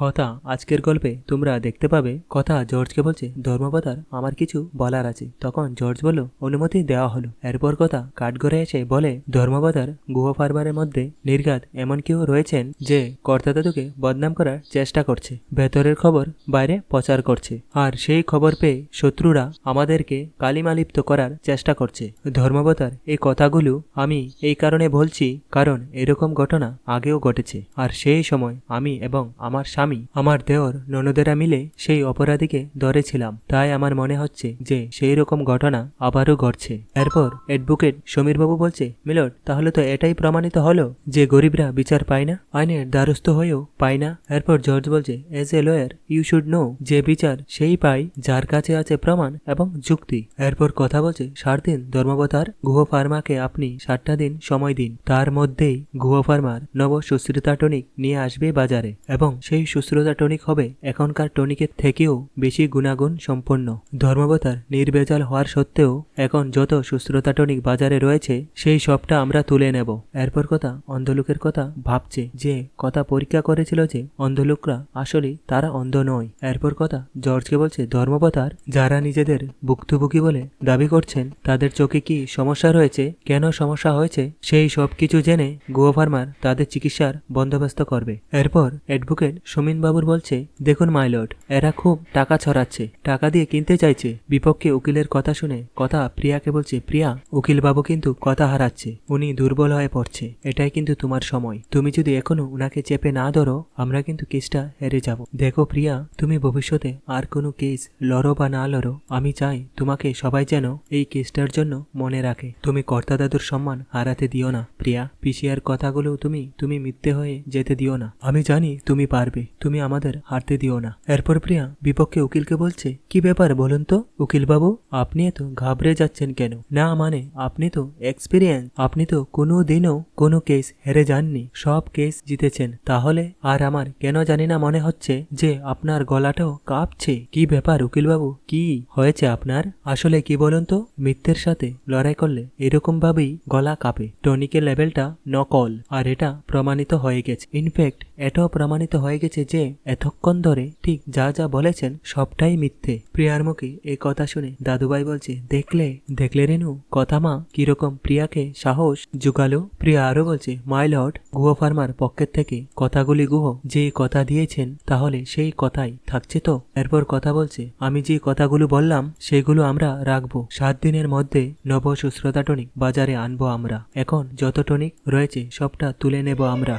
কথা আজকের গল্পে তোমরা দেখতে পাবে, কথা জর্জকে বলছে ধর্মপতার আমার কিছু বলার আছে। তখন জর্জ বলল, অনুমতি দেওয়া হলো। এরপর কথা কাঠগড়ে এসে বলে ধর্মপতার গুহ ফার্মারের মধ্যে নির্ঘাত এমন কেউ রয়েছেন যে কর্তাদাদুকে বদনাম করার চেষ্টা করছে। ভেতরের খবর বাইরে প্রচার করছে। আর সেই খবর পেয়ে শত্রুরা আমাদেরকে কালিমালিপ্ত করার চেষ্টা করছে। ধর্মবতার, এই কথাগুলো আমি এই কারণে বলছি কারণ এরকম ঘটনা আগেও ঘটেছে। আর সেই সময় আমি এবং আমার স্বামী আমার দেওর, ননদেরা মিলে সেই অপরাধীকে ধরেছিলাম তাই আমার মনে হচ্ছে যে সেই রকম ঘটনা আবারও ঘটছে। এরপর অ্যাডভোকেট সমীরবাবু বলছে মিলট তাহলে তো এটাই প্রমাণিত হলো যে গরিবরা বিচার পায় না? আইনের দ্বারস্থ হয়েও পায় না? এরপর জর্জ বলছে as a lawyer you should know যে বিচার সেই পায় যার কাছে আছে প্রমাণ এবং যুক্তি। এরপর কথা বলছে ষাট দিন ধর্মাবতার গুহ ফার্মাকে আপনি ষাটটা দিন সময় দিন। তার মধ্যেই গুহ ফার্মার নব সুশ্রুতা টনিক নিয়ে আসবে বাজারে এবং সেই সুশ্রুতা টনিক হবে, এখনকার টনিকের থেকেও বেশি গুণাগুণ সম্পন্ন। ধর্মাবতার নির্বেজাল হওয়ার সত্ত্বেও এখন যত সুশ্রুতা টনিক বাজারে রয়েছে, সেই সবটা আমরা তুলে নেব। এরপর কথা, অন্ধলোকের কথা ভাবছে যে, কথা পরীক্ষা করেছিল যে, অন্ধলোকরা আসলে তারা অন্ধ নয়। এরপর কথা, জর্জকে বলছে ধর্মপতার যারা নিজেদের ভুক্তভোগী বলে দাবি করছেন, তাদের চোখে কি সমস্যা রয়েছে? কেন সমস্যা হয়েছে? সেই সব কিছু জেনে গুয়া ফার্মার তাদের চিকিৎসার বন্দোবস্ত করবে। এরপর অ্যাডভোকেট সুমিন বাবুর বলছে, দেখুন মাইলট এরা খুব টাকা ছড়াচ্ছে, টাকা দিয়ে কিনতে চাইছে। বিপক্ষে উকিলের কথা শুনে, কথা প্রিয়াকে বলছে, প্রিয়া উকিল বাবু কিন্তু কথা হারাচ্ছে, উনি দুর্বল হয়ে পড়ছে, এটাই কিন্তু তোমার সময়। তুমি যদি এখনও উনাকে চেপে না ধরো, আমরা কিন্তু কেসটা হেরে যাব। দেখো প্রিয়া, তুমি ভবিষ্যতে আর কোনো কেস লড়ো বা না লড়ো, আমি চাই তোমাকে সবাই যেন এই কেসটার জন্য মনে রাখে। তুমি কর্তা দাদুর সম্মান হারাতে দিও না, প্রিয়া। পিসিয়ার কথাগুলো তুমি তুমি মিথ্যে হয়ে যেতে দিও না। আমি জানি তুমি পারবে। তুমি আমাদের হারতে দিও না। এরপর প্রিয়া বিপক্ষে উকিলকে বলছে, কি ব্যাপার বলুন তো? উকিল বাবু আপনি এত ঘাবড়ে যাচ্ছেন কেন? না মানে আপনি তো এক্সপিরিয়েন্স আপনি তো কোনো দিনও কোনো কেস হেরে যাননি। সব কেস জিতেছেন। তাহলে আর আমার কেন জানি না মনে হচ্ছে যে আপনার গলাটাও কাঁপছে। কি ব্যাপার উকিলবাবু, কি হয়েছে আপনার? আসলে কি বলুন তো? মিথ্যের সাথে লড়াই করলে এরকম ভাবেই গলা কাঁপে। টনিকের লেভেলটা নকল। আর এটা প্রমাণিত হয়ে গেছে। ইনফ্যাক্ট এটাও প্রমাণিত হয়ে গেছে যে এতক্ষণ ধরে ঠিক যা যা বলেছেন সবটাই মিথ্যে। প্রিয়ার মুখে এই কথা শুনে দাদুভাই বলছে, দেখলে দেখলে রেনু, কথা মা, কীরকম প্রিয়াকে সাহস জুগালো? প্রিয়া আরও বলছে, মাই গুহ ফার্মার পক্ষের থেকে কথাগুলি গুহ, যে কথা দিয়েছেন তাহলে সেই কথাই থাকছে তো? এরপর কথা বলছে, আমি যে কথাগুলো বললাম, সেগুলো আমরা রাখব। সাত দিনের মধ্যে নব সুশ্রতা টনিক বাজারে আনব আমরা। এখন যত টনিক রয়েছে সবটা তুলে নেব আমরা।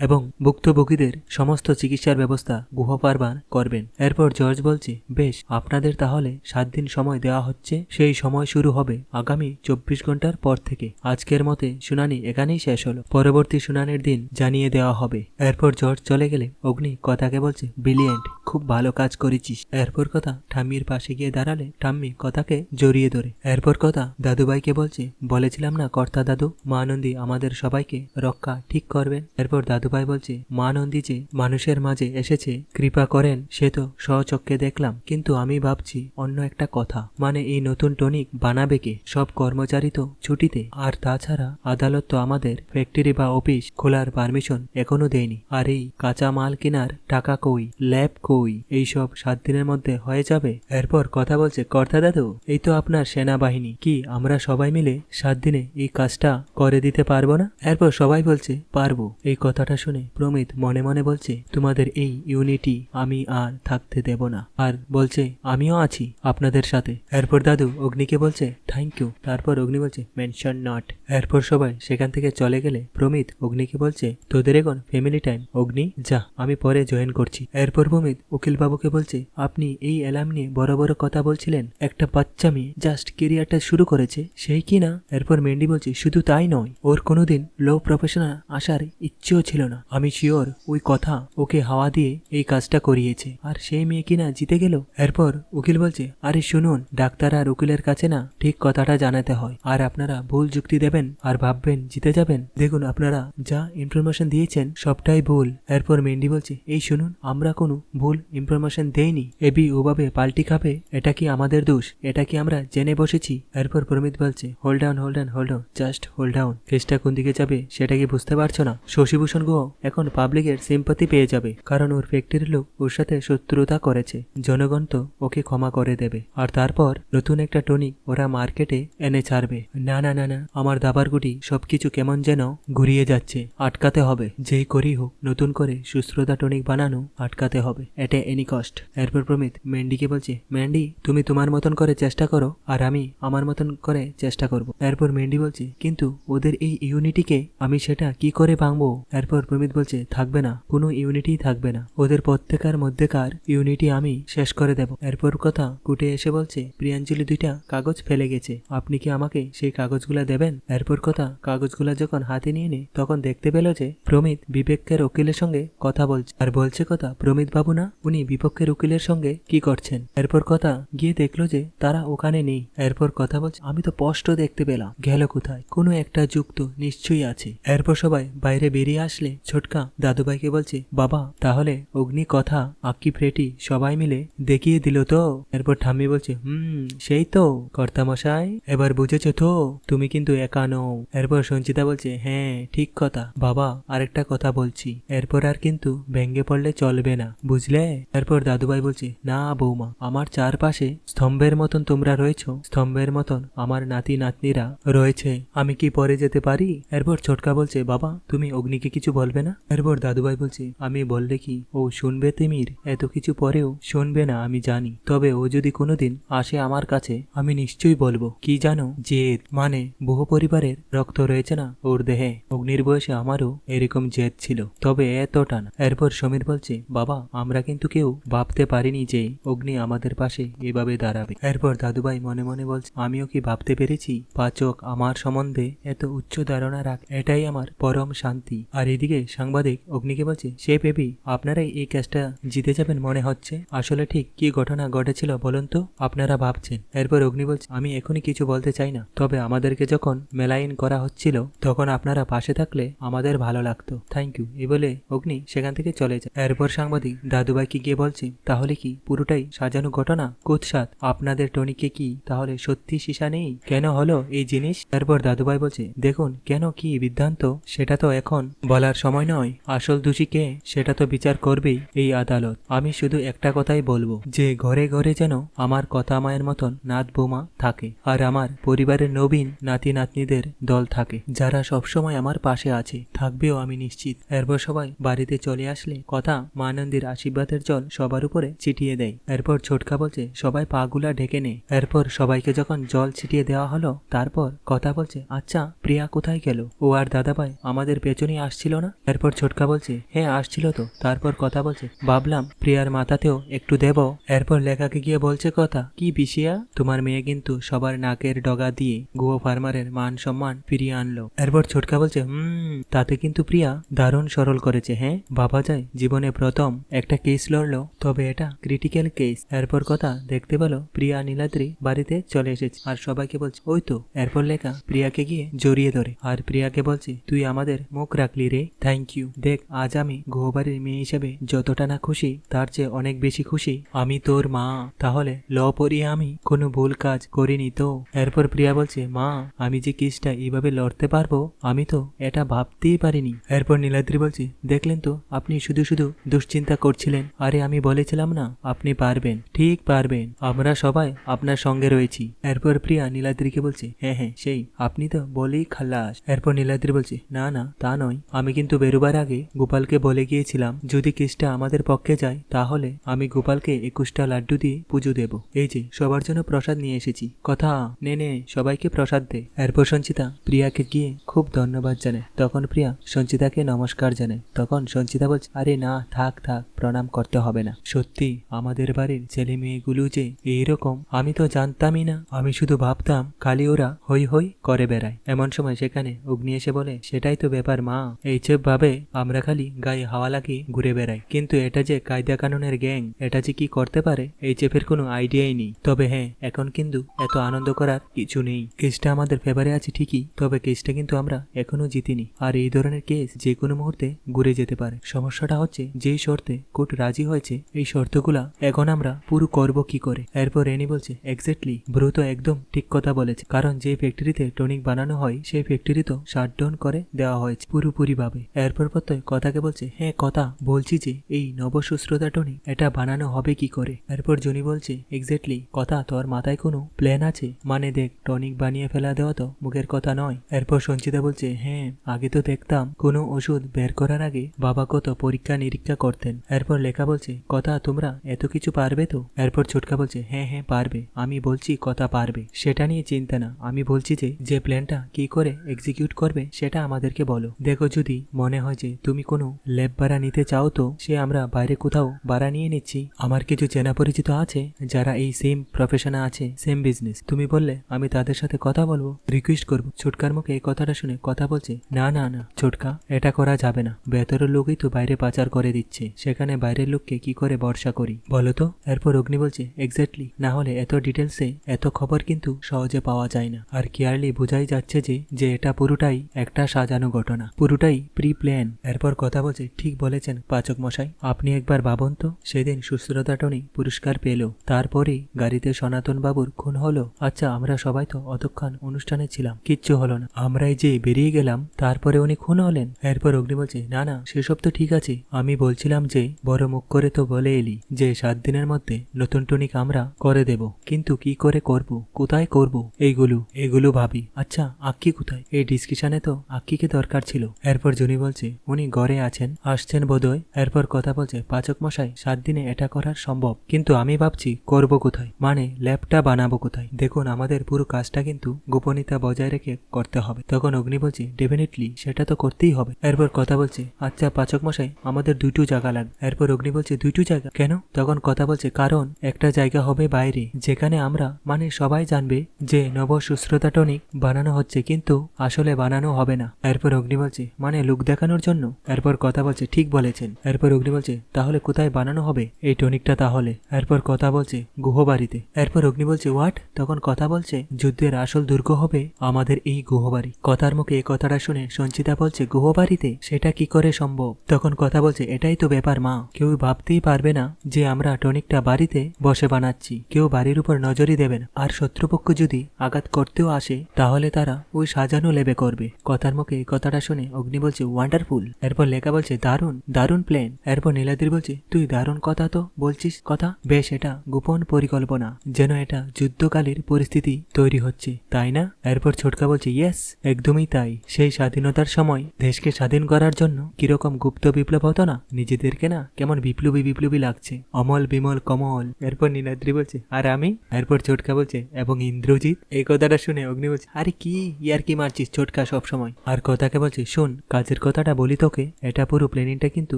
এবং ভুক্তভোগীদের সমস্ত চিকিৎসার ব্যবস্থা গুহপারবান করবেন। এরপর জর্জ বলছে, বেশ, আপনাদের তাহলে সাত দিন সময় দেওয়া হচ্ছে। সেই সময় শুরু হবে আগামী চব্বিশ ঘণ্টার পর থেকে। আজকের মতে শুনানি এখানেই শেষ হলো। পরবর্তী শুনানির দিন জানিয়ে দেওয়া হবে। এরপর জর্জ চলে গেলে অগ্নি কথাকে বলছে, ব্রিলিয়েন্ট, খুব ভালো কাজ করেছিস। এরপর কথা ঠাম্মির পাশে গিয়ে দাঁড়ালে ঠাম্মি কথাকে জড়িয়ে ধরে। এরপর কথা দাদুভাইকে বলছে, বলেছিলাম না কর্তা দাদু, মা নন্দী আমাদের সবাইকে রক্ষা ঠিক করবেন। এরপর দাদুভাই বলছে, মা নন্দী যে মানুষের মাঝে এসেছে, কৃপা করেন, সে তো স্বচক্ষে দেখলাম। কিন্তু আমি ভাবছি অন্য একটা কথা। মানে এই নতুন টনিক বানাবে কে? সব কর্মচারী তো ছুটিতে। আর তাছাড়া আদালত তো আমাদের ফ্যাক্টরি বা অফিস খোলার পারমিশন এখনও দেয়নি। আর এই কাঁচা মাল কেনার টাকা কই, ল্যাব কই, এইসব সাত দিনের মধ্যে হয়ে যাবে? এরপর কথা বলছে, কর্তা দাদু, এই তো আপনার সেনাবাহিনী। কি, আমরা সবাই মিলে সাত দিনে এই কাজটা করে দিতে পারব না? এরপর সবাই বলছে, পারব। এই কথাটা শুনে প্রমিত মনে মনে বলছে, তোমাদের এই ইউনিটি আমি আর থাকতে দেব না। আর বলছে, আমিও আছি আপনাদের সাথে। এরপর দাদু অগ্নিকে বলছে থ্যাংক ইউ তারপর অগ্নি বলছে মেনশন নট এরপর সবাই সেখান থেকে চলে গেলে প্রমিত অগ্নিকে বলছে, তোদের এখন ফ্যামিলি টাইম অগ্নি, যা, আমি পরে জয়েন করছি। এরপর প্রমিত উকিল বাবুকে বলছে, আপনি এই অ্যালার্ম নিয়ে বড় বড় কথা বলছিলেন। একটা বাচ্চা মেয়ে জাস্ট কেরিয়ারটা শুরু করেছে, সেই কি না? এরপর মেন্ডি বলছে, শুধু তাই নয়, ওর কোনোদিন লো প্রফেশনাল আসার ইচ্ছেও ছিল না। আমি শিওর ওই কথা ওকে হাওয়া দিয়ে এই কাজটা করিয়েছে। আর সেই মেয়ে কিনা জিতে গেল? এরপর উকিল বলছে, আরে শুনুন, ডাক্তার আর উকিলের কাছে না ঠিক কথাটা জানাতে হয়। আর আপনারা ভুল যুক্তি দেবেন আর ভাববেন জিতে যাবেন। দেখুন, আপনারা যা ইনফরমেশন দিয়েছেন সবটাই ভুল। এরপর মেন্ডি বলছে, এই শুনুন, আমরা কোনো ভুল ইনফরমেশন দেইনি। এবি ওভাবে পাল্টি খাবে, এটা কি আমাদের দোষ? এটা কি আমরা জেনে বসেছি? এরপর প্রমিত বলছে hold down hold down hold down just hold down কেসটা কোন দিকে যাবে সেটা কি বুঝতে পারছ না? শশীভূষণ গুহ এখন পাবলিকের সিম্পাতি পেয়ে যাবে, কারণ ওর ফ্যাক্টরির লোক ওর সাথে শত্রুতা করেছে। জনগণ তো ওকে ক্ষমা করে দেবে। আর তারপর নতুন একটা টনিক ওরা মার্কেটে এনে ছাড়বে। না না না না, আমার দাবার গুটি সবকিছু কেমন যেন ঘুরিয়ে যাচ্ছে। আটকাতে হবে। যেই করি হোক, নতুন করে সুশ্রতা টনিক বানানো আটকাতে হবে। এটা এনি কস্ট এরপর প্রমিত ম্যান্ডিকে বলছে, ম্যান্ডি, তুমি তোমার মতন করে চেষ্টা করো, আর আমি আমার মতন করে চেষ্টা করব। এরপর ম্যান্ডি বলছে, কিন্তু ওদের এই ইউনিটিকে আমি সেটা কি করে ভাঙবো? এরপর প্রমিত বলছে, থাকবে না, কোনো ইউনিটি থাকবে না। ওদের প্রত্যেকার মধ্যেকার ইউনিটি আমি শেষ করে দেব। এরপর কথা কুটে এসে বলছে, প্রিয়াঞ্জলি দুইটা কাগজ ফেলে গেছে। আপনি কি আমাকে সেই কাগজগুলা দেবেন? এরপর কথা কাগজগুলা যখন হাতে নিয়ে নে, তখন দেখতে পেল যে প্রমিত বিবেকের উকিলের সঙ্গে কথা বলছে। আর বলছে কথা, প্রমিত বাবু না, উনি বিপক্ষের উকিলের সঙ্গে কি করছেন? এরপর কথা গিয়ে দেখল যে তারা ওখানে নেই। এরপর কথা বলছে, আমি তো স্পষ্ট দেখতে পেলাম। গেল কোথায়? কোনো একটা যুক্ত নিশ্চয়ই আছে। এরপর সবাই বাইরে বেরিয়ে আসলে ছোটকা দাদুভাইকে বলছে, বাবা, তাহলে অগ্নি, কথা আক্কি ফ্রেটি সবাই মিলে দেখিয়ে দিল তো? এরপর ঠাম্মি বলছে, হুম, সেই তো, কর্তামশাই, এবার বুঝেছ তো, তুমি কিন্তু একা নও। এরপর সঞ্চিতা বলছে হ্যাঁ ঠিক কথা। বাবা, আরেকটা কথা বলছি। এরপর আর কিন্তু ভেঙ্গে পড়লে চলবে না, বুঝলে? এরপর দাদুভাই বলছে, না, বৌমা, আমার চারপাশে স্তম্ভের মতন তোমরা রয়েছো, স্তম্ভের মতন আমার নাতি নাতনিরা রয়েছে। আমি কি পরে যেতে পারি? এরপর ছোটকা বলছে, বাবা, তুমি অগ্নিকে কিছু বলবে না? এরপর দাদুভাই বলছে, আমি বললে কি ও শুনবে তিমির? এত কিছু পরেও শুনবে না, আমি জানি। তবে ও যদি কোনোদিন আসে আমার কাছে, আমি নিশ্চয়ই বলব। কি জানো? জেদ। মানে বহু পরিবারের রক্ত রয়েছে না ওর দেহে। অগ্নির বয়সে আমারও এরকম জেদ ছিল। তবে এতটা না। এরপর সমীর বলছে, বাবা, আমরা কিন্তু কেউ ভাবতে পারিনি যে অগ্নি আমাদের পাশে এভাবে দাঁড়াবে। এরপর দাদুভাই মনে মনে বলছে, আমিও কি ভাবতে পেরেছি? পাচক, আমার সম্বন্ধে এত উচ্চ ধারণা রাখ। এটাই আমার পরম শান্তি। আর এদিকে সাংবাদিক অগ্নিকে বলছে, সে পেবি আপনারাই এই ক্যাচটা জিতে যাবেন মনে হচ্ছে। আসলে ঠিক কি ঘটনা ঘটেছিল বলুন তো? আপনারা ভাবছেন। এরপর অগ্নি বলছে, আমি এখনই কিছু বলতে চাই না। তবে আমাদেরকে যখন মেলাইন করা হচ্ছিল, তখন আপনারা পাশে থাকলে আমাদের ভালো লাগতো। থ্যাংক ইউ এই বলে অগ্নি সেখান থেকে চলে যায়। এরপর সাংবাদিক দাদুভাইকে গিয়ে বলছে, তাহলে কি পুরোটাই সাজানো ঘটনা? কুৎসাত, আপনাদের টনিকে কি তাহলে সত্যি সীসা নেই? কেন হলো এই জিনিস? এরপর দাদুভাই বলছে, দেখুন, কেন কি বিদ্ধান্ত সেটা তো এখন বলার সময় নয়। আসল দোষী কে, সেটা তো বিচার করবেই এই আদালত। আমি শুধু একটা কথাই বলব, যে ঘরে ঘরে যেন আমার কথা মায়ের মতন নাত বোমা থাকে, আর আমার পরিবারের নবীন নাতি নাতনিদের দল থাকে, যারা সবসময় আমার পাশে আছে। থাকবেও আমি নিশ্চিত। এরপর সবাই বাড়িতে চলে আসলে কথা মানন্দির আশীর্বাদের জল সবার উপরে ছিটিয়ে দেয়। এরপর ছোটকা বলছে, সবাই পাগুলা ঢেকে নে। এরপর সবাইকে যখন জল ছিটিয়ে দেওয়া হলো, তারপর কথা বলছে আচ্ছা প্রিয়া কোথায় গেল? ও আর দাদাভাই আমাদের পেছনেই আসছিল না এরপর ছোটকা বলছে হ্যাঁ আসছিল তো। তারপর কথা বলছে, ভাবলাম, প্রিয়ার মাথাতেও একটু দেব। এরপর লেখাকে গিয়ে বলছে কথা, কি বিশিয়া তোমার মেয়ে কিন্তু সবার নাকের ডগা দিয়ে গুয়ো ফার্মারের মান সম্মান ফিরিয়ে আনলো। এরপর ছোটকা বলছে, হুম, তাতে কিন্তু প্রিয়া দারুণ সরল করেছে হ্যাঁ? বাবা যায়, জীবনে প্রথম একটা কেস লড়লো, তবে এটা ক্রিটিক্যাল কেস এরপর কথা, দেখতে পেল, প্রিয়া নীলাদ্রি বাড়িতে চলে এসেছে। আর সবাইকে বলছে, ওই তো। এরপর লেখা, প্রিয়াকে গিয়ে জড়িয়ে ধরে। আর প্রিয়াকে বলছে, তুই আমাদের মুখ রাখলি রে। থ্যাংক ইউ দেখ, আজ আমি গুহবাড়ির মেয়ে হিসেবে যতটা না খুশি, তার চেয়ে অনেক বেশি খুশি আমি তোর মা। তাহলে ল পড়িয়ে আমি কোনো ভুল কাজ করিনি তো? এরপর প্রিয়া বলছে, মা, আমি যে কেসটা এইভাবে লড়তে পারব, আমি তো এটা ভাবতেই পারিনি। এরপর নীলাদ্রি বলছে, দেখলেন তো, আপনি শুধু শুধু দুশ্চিন্তা করছিলেন। আরে আমি বলেছিলাম না, আপনি পারবেন। ঠিক পারবেন, আমরা সবাই আপনার সঙ্গে রয়েছি। এরপর প্রিয়া নীলাদ্রিকে বলছে হ্যাঁ হ্যাঁ সেই, আপনি তো বলেই খালাস। এরপর নীলাদ্রি বলছে, না না, তা নয়, আমি কিন্তু বেরোবার আগে গোপালকে বলে গিয়েছিলাম, যদি কেসটা আমাদের পক্ষে যায়, তাহলে আমি গোপালকে একুশটা লাড্ডু দিয়ে পুজো দেব। এই যে, সবার জন্য প্রসাদ নিয়ে এসেছি। কথা নে নে, সবাইকে প্রসাদ দে। এরপর সঞ্চিতা প্রিয়াকে গিয়ে খুব ধন্যবাদ জানায় তখন প্রিয়া সঞ্চিতাকে নমস্কার জানায় তখন সঞ্চিতা বলছে, আরে না, থাক থাক, প্রণাম করতে হবে না। সত্যি, আমাদের বাড়ির ছেলে মেয়েগুলো যে এইরকম, আমি তো জানতামই না। আমি শুধু ভাবতাম, খালি ওরা হই হই করে বেড়ায়। এমন সময় সেখানে অগ্নি এসে বলে, সেটাই তো ব্যাপার মা। এই চেপ ভাবে আমরা খালি গায়ে হাওয়া লাগিয়ে ঘুরে বেড়াই। কিন্তু এটা যে কায়দা কানুনের গ্যাং, এটা যে কি করতে পারে, এই চেপের কোনো আইডিয়াই নেই। তবে হ্যাঁ এখন কিন্তু এত আনন্দ করার কিছু নেই। কেসটা আমাদের ফেভারে আছে ঠিকই, তবে কেসটা কিন্তু আমরা এখনও জিতিনি। আর এই ধরনের কেস যে কোনো মুহূর্তে ঘুরে যেতে পারে। সমস্যাটা হচ্ছে, যেই শর্তে কোর্ট রাজি হয়েছে, এই শর্তগুলা এখন আমরা পুরো করব কি করে? এরপর রেনি বলছে এক্স্যাক্টলি ব্রু তো একদম ঠিক কথা বলেছে। কারণ যে ফ্যাক্টরিতে টনিক বানানো হয়, সেই ফ্যাক্টরি তো শাটডাউন করে দেওয়া হয়েছে পুরোপুরি ভাবে এরপর প্রত্যয় কথাকে বলছে হ্যাঁ কথা, বলছি যে এই নবশুশ্রতা টনি, এটা বানানো হবে কি করে? এরপর জনি বলছে এক্স্যাক্টলি কথা, তোর মাথায় কোনো প্ল্যান আছে? মানে দেখ, টনিক বানিয়ে ফেলা দেওয়া তো মুখের কথা নয়। এরপর সঞ্চিতা বলছে হ্যাঁ আগে তো দেখতাম কোনো ওষুধ বের করার আগে বাবা কত পরীক্ষা নিরীক্ষা করতেন। এরপর লেখা বলছে, কথা, তোমরা এত কিছু পারবে তো? এরপর ছোটকা বলছে হ্যাঁ হ্যাঁ পারবে। আমি বলছি, কথা পারবে। সেটা নিয়ে চিন্তা না। আমি বলছি যে যে প্ল্যানটা কি করে এক্সিকিউট করবে, সেটা আমাদেরকে বলো। দেখো যদি মনে হয় যে তুমি কোনো ল্যাব ভাড়া নিতে চাও তো, সে আমরা বাইরে কোথাও ভাড়া নিয়ে নিচ্ছি। আমার কিছু চেনা পরিচিত আছে যারা এই সেম প্রফেশনে আছে সেম বিজনেস তুমি বললে, আমি তাদের সাথে কথা বলব রিকোয়েস্ট করব। ছোটকার মুখে এই কথাটা শুনে কথা বলছে, না না না, ছোটকা, এটা করা যাবে না। ভেতরের লোকই তো বাইরে পাচার করে দিচ্ছে। সেখানে বাইরের লোককে কি করে ভরসা করি? বলো তো। এরপর অগ্নি বলছে এক্স্যাক্টলি না হলে এত ডিটেলসে এত খবর কিন্তু সহজে পাওয়া যায় না। আর কেয়ারলি বোঝাই যাচ্ছে যে যে এটা পুরোটাই একটা সাজানো ঘটনা। পুরোটাই প্রি প্ল্যান এরপর কথা বলছে, ঠিক বলেছেন পাচক মশাই, আপনি একবার ভাবুন তো। সেদিন সুশ্রতা টনি পুরস্কার পেল। তারপরেই গাড়িতে সনাতন বাবুর খুন হলো। আচ্ছা আমরা সবাই তো অতক্ষণ অনুষ্ঠানে ছিলাম, কিচ্ছু হলো না। আমরাই যে বেরিয়ে গেলাম, তারপরে উনি খুন হলেন। এরপর অগ্নি বলছে, না না, সেসব তো ঠিক আছে। আমি বলছিলাম যে, বড় মুখ করে তো বলে এলি যে, সাত দিনের মধ্যে নতুন টনিক আমরা করে দেব। কিন্তু কি করে করব? কোথায় করব? এইগুলো এগুলো ভাবি। আচ্ছা আক্কি কোথায়? এই ডিসকাশনে তো আক্কিকে দরকার ছিল। এরপর জুনি বলছে, উনি ঘরে আছেন, আসছেন বোধহয়? এরপর কথা বলছে, পাচক মশাই, সাত দিনে এটা করার সম্ভব। কিন্তু আমি ভাবছি, করব কোথায়? মানে ল্যাবটা বানাবো কোথায়? দেখুন, আমাদের পুরো কাজটা কিন্তু গোপনীয়তা বজায় রেখে করতে হবে। তখন অগ্নি বলছে ডেফিনেটলি সেটা তো করতেই হবে। এরপর কথা বলছে আচ্ছা পাচক মশাই, আমাদের দুইটু জায়গা লাগবে। এরপর অগ্নি বলছে দুইটু জায়গা? কেন? তখন কথা বলছে, কারণ, একটা জায়গা হবে বাইরে, যেখানে আমরা মানে সবাই জানবে যে নব সুশ্রতা টনিক বানানো হচ্ছে, কিন্তু আসলে বানানো হবে না। এরপর অগ্নি বলছে মানে লুক দেখানোর জন্য। এরপর কথা বলছে, ঠিক বলেছেন। এরপর অগ্নি বলছে, তাহলে কোথায় বানানো হবে এই টনিকটা তাহলে? এরপর কথা বলছে, গুহবাড়িতে। এরপর অগ্নি বলছে, হোয়াট? তখন কথা বলছে, যুদ্ধের আসল দুর্গ হবে আমাদের এই গুহবাড়ি। কথার মুখে এই কথাটা শুনে সঞ্চিতা বলছে, গুহবাড়িতে? সেটা কি করে সম্ভব? তখন কথা বলছে, এটাই তো ব্যাপার মা। কেউ ভাবতেই পারবে না যে আমরা টনিকটা বাড়িতে বসে বানাচ্ছি। কেউ বাড়ির উপর নজরই দেবে না। আর শত্রুপক্ষ যদি আঘাত করতেও আসে, তাহলে তারা ওই সাজানো লেবে করবে। কথার মুখে এই কথাটা শুনে অগ্নি বলছে ওয়ান্ডারফুল এরপর লেখা বলছে, দারুণ দারুণ প্ল্যান এরপর নীলাদ্রি বলছে, তুই দারুণ কথা তো বলছিস, কথা? বেশ, এটা গোপন পরিকল্পনা, যেন এটা যুদ্ধকালের পরিস্থিতি তৈরি হচ্ছে, তাই না? এরপর ছোটকা বলছে ইয়েস একদমই তাই। সেই স্বাধীনতার সময় দেশকে স্বাধীন করার জন্য কীরকম গুপ্ত বিপ্লব হতো না? নিজেদেরকে না কেমন বিপ্লবী বিপ্লবী লাগছে। অমল, বিমল, কমল। এরপর নীলাদ্রি বলছে, আর আমি? এরপর ছোটকা বলছে, এবং ইন্দ্রজিৎ? এই কথাটা শুনে অগ্নি বলছে, আরে কি ইয়ার কি মারছিস ছোটকা সব সময় আর কথাকে বলছে, শোন, কাজের কথাটা বলি তোকে, এটা পুরো প্ল্যানিংটা কিন্তু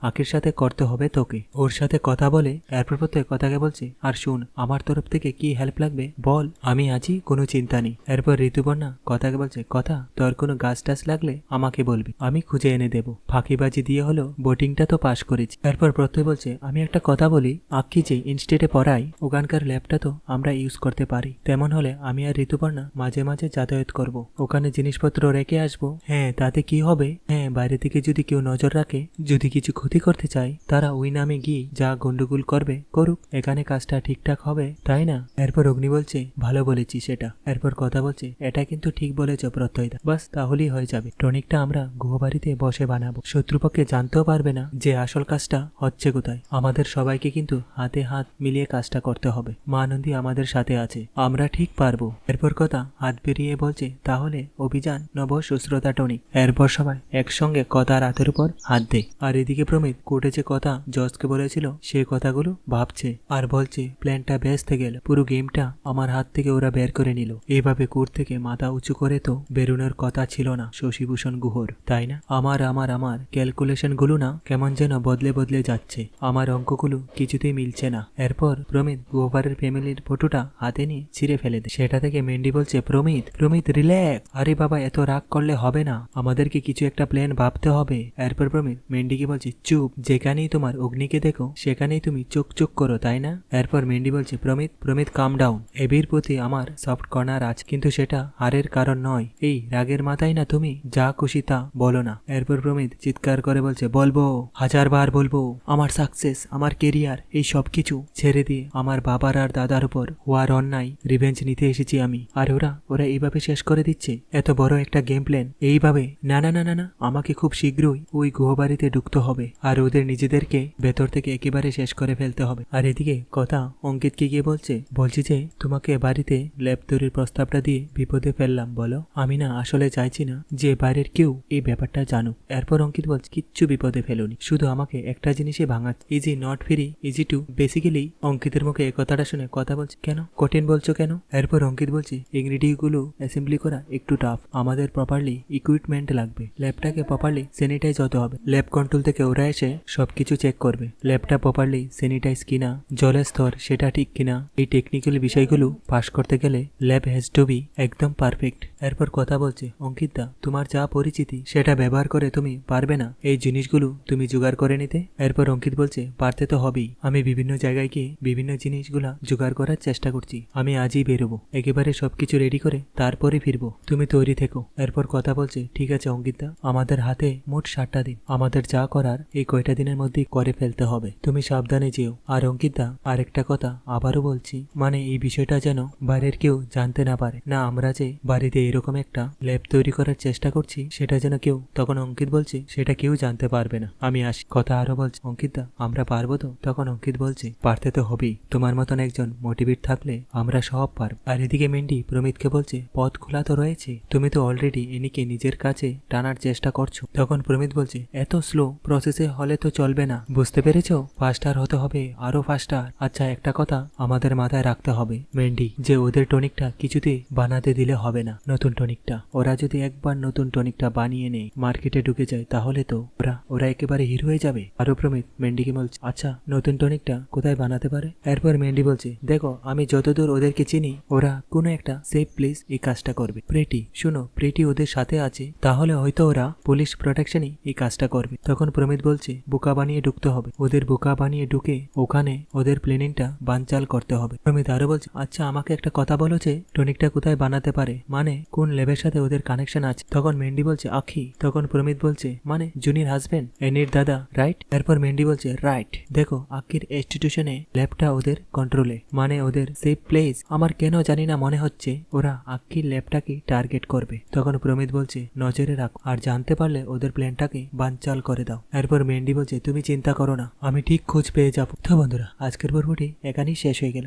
আখির সাথে করতে হবে তোকে। ওর সাথে কথা বলে, এরপর প্রত্যেক কথাকে বলছে, আর শুন, আমার তরফ থেকে কি হেল্প লাগবে, বল, আমি আছি, কোনো চিন্তা নেই। এরপর ঋতুপর্ণা কথাকে বলছে, কথা, তোর কোনো গাছ টাছ লাগলে আমাকে বলবি, আমি খুঁজে এনে দেবো। ফাঁকিবাজি দিয়ে হলো বোটিংটা তো পাশ করেছি। এরপর প্রত্যয় বলছে, আমি একটা কথা বলি আক্কি যে ইনস্টিটিউটে পড়াই, ওখানকার ল্যাবটা তো আমরা ইউজ করতে পারি। তেমন হলে আমি আর ঋতুপর্ণা মাঝে মাঝে যাতায়াত করব। ওখানে জিনিসপত্র রেখে আসব হ্যাঁ তাতে কি হবে হ্যাঁ বাইরে থেকে যদি কেউ নজর রাখে, যদি কিছু ক্ষতি করতে চায়, তারা ওই নামে গিয়ে যা গন্ডগোল করবে, করুক। এখানে কাজটা ঠিকঠাক হবে, তাই না? এরপর অগ্নি বলছে, ভালো বলেছি সেটা এরপর কথা বলছে, এটা কিন্তু ঠিক বলেছ, প্রত্যয়দা। বাস, তাহলেই হয়ে যাবে। টনিকটা আমরা গুহবাড়িতে বসে বানাবো। শত্রুপক্ষে জানতেও পারবে না যে আসল কাজটা হচ্ছে কোথায়। আমাদের সবাইকে কিন্তু হাতে হাত মিলিয়ে কাজটা করতে হবে। মা নন্দী আমাদের সাথে আছে। আমরা ঠিক পারব। এরপর কথা হাত বেরিয়ে বলছে, তাহলে অভিযান নব সুশ্রতা টনিক। এরপর সবাই একসঙ্গে কথার হাতের উপর হাত দেয় আর এদিকে প্রমিত কোর্টে যে কথা জজকে বলেছিল, সে কথাগুলো ভাবছে আর বলছে, প্ল্যানটা ব্যস্ত গেল। পুরো গেমটা আমার হাত থেকে ওরা বের করে নিল। এইভাবে কোর্ট থেকে মাথা উঁচু করে তো বেরোনোর কথা ছিল না শশীভূষণ গুহর। তাই না? আমার আমার আমার ক্যালকুলেশনগুলো না কেমন যেন বদলে বদলে যাচ্ছে। আমার অঙ্কগুলো কিছুতেই মিলছে না। এরপর প্রমিত গুহপারের ফ্যামিলির ফটোটা হাতে নিয়ে ছিঁড়ে ফেলে দেয়। সেটা থেকে মেন্ডি বলছে, প্রমিত প্রমিত, রিল্যাক্স! আরে বাবা, এত রাগ করলে হবে না। আমাদেরকে কিছু একটা প্ল্যান ভাবতে হবে। এরপর প্রমিত মেন্ডিকে বলছে, চুপ, যেখানেই তোমার অগ্নিকে দেখো, সেখানেই তুমি চোখ চোখ করো, তাই না? এরপর মেন্ডি বলছে, প্রমিত প্রমিত কাম ডাউন এবির প্রতি আমার সফট কর্নার আছে, কিন্তু সেটা হারের কারণ নয়। এই রাগের মাথায় না তুমি যা খুশি তা বলো না। এরপর প্রমিত চিৎকার করে বলছে, বলব হাজার বার বলব, আমার সাকসেস আমার কেরিয়ার এই সব কিছু ছেড়ে দিয়ে আমার বাবার আর দাদার উপর হওয়ার অন্যায় রিভেঞ্জ নিতে এসেছি আমি। আর ওরা ওরা এইভাবে শেষ করে দিচ্ছে? এত বড় একটা গেম প্ল্যান এইভাবে? না না না না না আমাকে খুব শীঘ্রই ওই গুহবাড়িতে ঢুকতে হবে আর ওদের নিজেদেরকে ভেতর থেকে একেবারে শেষ করে ফেলতে হবে। আর এদিকে কথা অঙ্কিতকে গিয়ে বলছে, বলছি যে, তোমাকে বাড়িতে ল্যাব তৈরির প্রস্তাবটা দিয়ে বিপদে ফেললাম, বলো। আমি না আসলে চাইছি না যে বাইরের কেউ এই ব্যাপারটা জানুক। এরপর অঙ্কিত বলছে, কিচ্ছু বিপদে ফেলুনি। শুধু আমাকে একটা জিনিসই ভাঙা easy not free easy to basically অঙ্কিতের মুখে এ কথাটা শুনে কথা বলছে, কেন? কঠিন বলছো কেন? এরপর অঙ্কিত বলছে ইনগ্রিডিয়েন্টগুলো অ্যাসেম্বলি করা একটু টাফ আমাদের প্রপারলি ইকুইপমেন্ট লাগবে। ল্যাবটাকে প্রপারলি স্যানিটাইজ হতে হবে। ল্যাব কন্ট্রোল থেকে ওরা এসে সবকিছু চেক করবে। ল্যাবটা প্রপারলি স্যানিটাইজ কিনা, জলের স্তর সেটা ঠিক কিনা, এই টেকনিক্যাল বিষয়গুলো পাশ করতে গেলে ল্যাব হ্যাজ টু বি একদম পারফেক্ট এরপর কথা বলছে, অঙ্কিতা তোমার যা পরিচিতি সেটা ব্যবহার করে তুমি পারবে না। এই জিনিসগুলো তুমি জোগাড় করে নিতে। এরপর অঙ্কিত বলছে, পারতে তো হবেই। আমি বিভিন্ন জায়গায় গিয়ে বিভিন্ন জিনিসগুলা জোগাড় করার চেষ্টা করছি। আমি আজই বেরোবো। একেবারে সবকিছু রেডি করে তারপরে ফিরবো। তুমি তৈরি থেকো। এরপর কথা বলছে, ঠিক আছে অঙ্কিতা আমাদের হাতে মোট সাতটা দিন। আমাদের যা করার এই কয়টা দিনের মধ্যেই করে ফেলতে হবে। তুমি সাবধানে যেও। আর অঙ্কিতা, আরেকটা কথা আবারও বলছি। মানে এই বিষয়টা যেন বাইরের কেউ জানতে না পারে। না, আমরা যে বাড়িতে এরকম একটা ল্যাব তৈরি করার চেষ্টা করছি, সেটা যেন কেউ, তখন অঙ্কিত বলছে, সেটা কেউ জানতে পারবে না। আমি আসি। কথা আরও বলছে, অঙ্কিতা, আমরা পারব তো? তখন অঙ্কিত বলছে, পারতে তো হবেই। তোমার মতন একজন মোটিভেট থাকলে আমরা সব পারব। আর এদিকে মেন্ডি প্রমিতকে বলছে, পথ খোলা তো রয়েছে। তুমি তো অলরেডি এনিকে নিজের কাছে টানার চেষ্টা করছ? তখন প্রমিত বলছে, এত স্লো প্রসেসে হলে তো চলবে না। বুঝতে পেরেছ? ফাস্টার হতে হবে, আরও ফাস্টার আচ্ছা একটা কথা আমাদের মাথায় রাখতে হবে। মেন্ডি যে ওদের টনিকটা কিছুতে বানাতে দিলে হবে না, নতুন টনিকটা। ওরা যদি একবার নতুন টনিকটা বানিয়ে নেয়, মার্কেটে ঢুকে যায়, তাহলে তো ওরা ওরা একেবারে হিরো হয়ে যাবে। আরও প্রমিত মেন্ডিকে বলছে আচ্ছা নতুন টনিকটা কোথায় বানাতে পারে? এরপর মেন্ডি বলছে, দেখো, আমি যতদূর ওদেরকে চিনি, ওরা কোনো একটা সেফ প্লেস এই কাজটা করবে। প্রেটি শুনো প্রেটি ওদের সাথে আছে, তাহলে হয়তো ওরা পুলিশ প্রোটেকশনই এই কাজটা করবে। তখন প্রমিত বলছে, বোকা বানিয়ে ঢুকতে হবে। ওদের বোকা বানিয়ে ঢুকে ওখানে ওদের প্লেনিংটা বানচাল করতে হবে। প্রমিত আরও বলছে আচ্ছা আমাকে একটা কথা বলো যে, টনিকটা কোথায় বানাতে পারে? মানে কোন লেবের সাথে ওদের কানেকশন আছে? তখন মেন্ডি বলছে, আখি। তখন প্রমিত বলছে মানে জুনির হাজবেন্ড এনির দাদা রাইট এরপর মেন্ডি বলছে রাইট দেখো আকির ইনস্টিটিউশনে ল্যাবটা ওদের কন্ট্রোলে মানে ওদের সেফ প্লেস আমার কেন জানি না মনে হচ্ছে, ওরা আক্কির ল্যাবটাকে টার্গেট করবে। তখন প্রমিত বলছে, নজরে রাখো। আর জানতে পারলে ওদের প্ল্যানটাকে বানচাল করে দাও। এরপর মেন্ডি বলছে, তুমি চিন্তা করো না, আমি ঠিক খোঁজ পেয়ে যাব। তো বন্ধুরা, আজকের পর্বটি এখানেই শেষ হয়ে গেল।